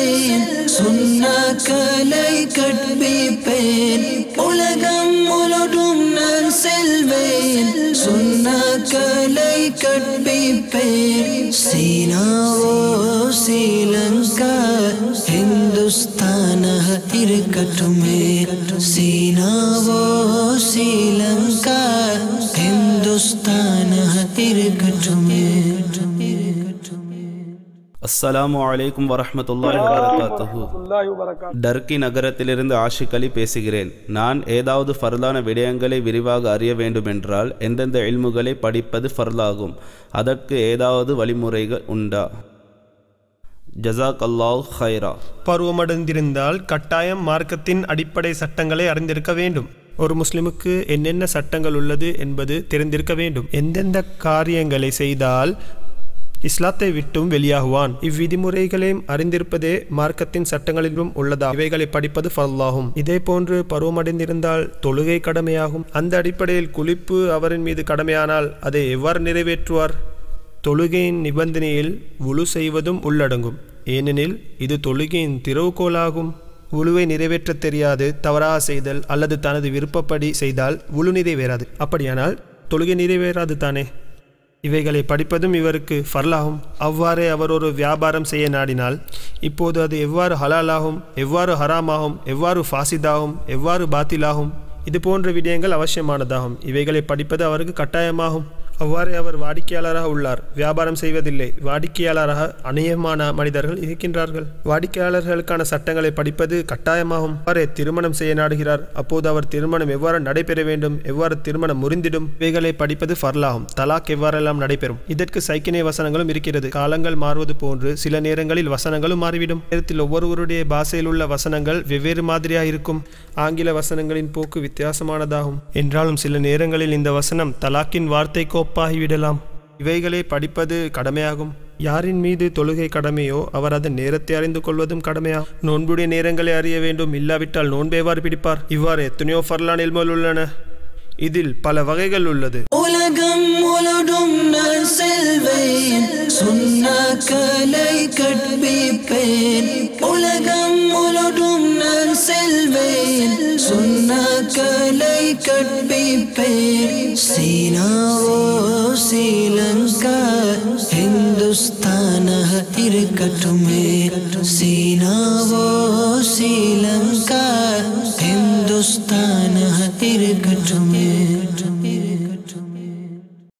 செல்வேன் சுண்ணாக்களை கற்பிப்பேன். உலகம் முழுதும் நான் செல்வேன். சுண்ணாக்களை கற்பிப்பேன். சீனாவோ ஸ்ரீலங்கா ஹிந்துஸ்தானாக இருக்கட்டுமே. சீனாவோ ஸ்ரீலங்கா ஹிந்துஸ்தானாக இருக்கட்டுமே. அஸ்ஸலாமு அலைக்கும் வரஹ்மத்துல்லாஹி வபரகாத்துஹு டர்க்கி நகரத்திலிருந்து ஆஷிக் அலி பேசுகிறேன். நான் ஏதாவது ஃபர்லான விடயங்களை விரிவாக அறிய வேண்டுமென்றால் எந்தெந்த இல்முகளை படிப்பது ஃபர்லாகும். அதற்கு ஏதாவது வழிமுறைகள் உண்டா? ஜசாக் அல்லாஹ் ஹைரா பருவமடைந்திருந்தால் கட்டாயம் மார்க்கத்தின் அடிப்படை சட்டங்களை அறிந்திருக்க வேண்டும். ஒரு முஸ்லிமுக்கு என்னென்ன சட்டங்கள் உள்ளது என்பது தெரிந்திருக்க வேண்டும். எந்தெந்த காரியங்களை செய்தால் இஸ்லாத்தை விட்டும் வெளியாகுவான். இவ்விதிமுறைகளையும் அறிந்திருப்பதே மார்க்கத்தின் சட்டங்களிலும் உள்ளதா? இவைகளை படிப்பது ஃபல்லாகும் இதே போன்று பருவமடைந்திருந்தால் தொழுகை கடமையாகும். அந்த அடிப்படையில் குளிப்பு அவரின் மீது கடமையானால் அதை எவ்வாறு நிறைவேற்றுவார்? தொழுகையின் நிபந்தனையில் உழு செய்வதும் உள்ளடங்கும். ஏனெனில் இது தொழுகையின் திறவுகோலாகும். உழுவை நிறைவேற்றத் தெரியாது. தவறாக செய்தல் அல்லது தனது விருப்பப்படி செய்தால் உழு நிறைவேறாது. அப்படியானால் தொழுகை நிறைவேறாது தானே? இவைகளை படிப்பதும் இவருக்கு ஃபர்லாகும். அவ்வாறே அவர் ஒரு வியாபாரம் செய்ய நாடினால் இப்போது அது எவ்வாறு ஹலாலாகும் எவ்வாறு ஹராமாகும் எவ்வாறு ஃபாசிதாகும் எவ்வாறு பாத்திலாகும் இது போன்ற விடயங்கள் அவசியமானதாகும். இவைகளை படிப்பது அவருக்கு கட்டாயமாகும். அவ்வாறே அவர் வாடிக்கையாளராக உள்ளார். வியாபாரம் செய்வதில்லை. வாடிக்கையாளராக அநேகமான மனிதர்கள் இருக்கின்றார்கள். வாடிக்கையாளர்களுக்கான சட்டங்களை படிப்பது கட்டாயமாகும். அவரே திருமணம் செய்ய நாடுகிறார். அப்போது அவர் திருமணம் எவ்வாறு நடைபெற வேண்டும்? எவ்வாறு திருமணம் முறிந்திடும்? இவைகளை படிப்பது ஃபர்லாகும் தலாக் எவ்வாறெல்லாம் நடைபெறும்? இதற்கு சைக்கினை வசனங்களும் இருக்கிறது. காலங்கள் மாறுவது போன்று சில நேரங்களில் வசனங்களும் மாறிவிடும். நேரத்தில் ஒவ்வொருவருடைய பாஷையில் உள்ள வசனங்கள் வெவ்வேறு மாதிரியாக இருக்கும். ஆங்கில வசனங்களின் போக்கு வித்தியாசமானதாகும். என்றாலும் சில நேரங்களில் இந்த வசனம் தலாக்கின் வார்த்தைக்கோ கோப்பாகிவிடலாம் இவைகளை படிப்பது கடமையாகும். யாரின் மீது தொழுகை கடமையோ அவர் அதன் நேரத்தை அறிந்து கொள்வதும் கடமையா? நோன்புடைய நேரங்களை அறிய வேண்டும் இல்லாவிட்டால் நோன்பேவார் பிடிப்பார்? இவ்வாறு எத்தனையோ ஃபர்லான் எல்மல் உள்ளன. இதில் பல வகைகள் உள்ளது. உலகம் முழுடும் நான் செல்வேன் கற்பிப்பேன். உலகம் முழுடும் நான் செல்வேன் கலை கற்பிப்பேன். சீனாவோ Sri Lanka, Hindustana Irkatume Sinavo Sinanka Hindustana Irkatume Sinavo Sinanka Hindustana Irkatume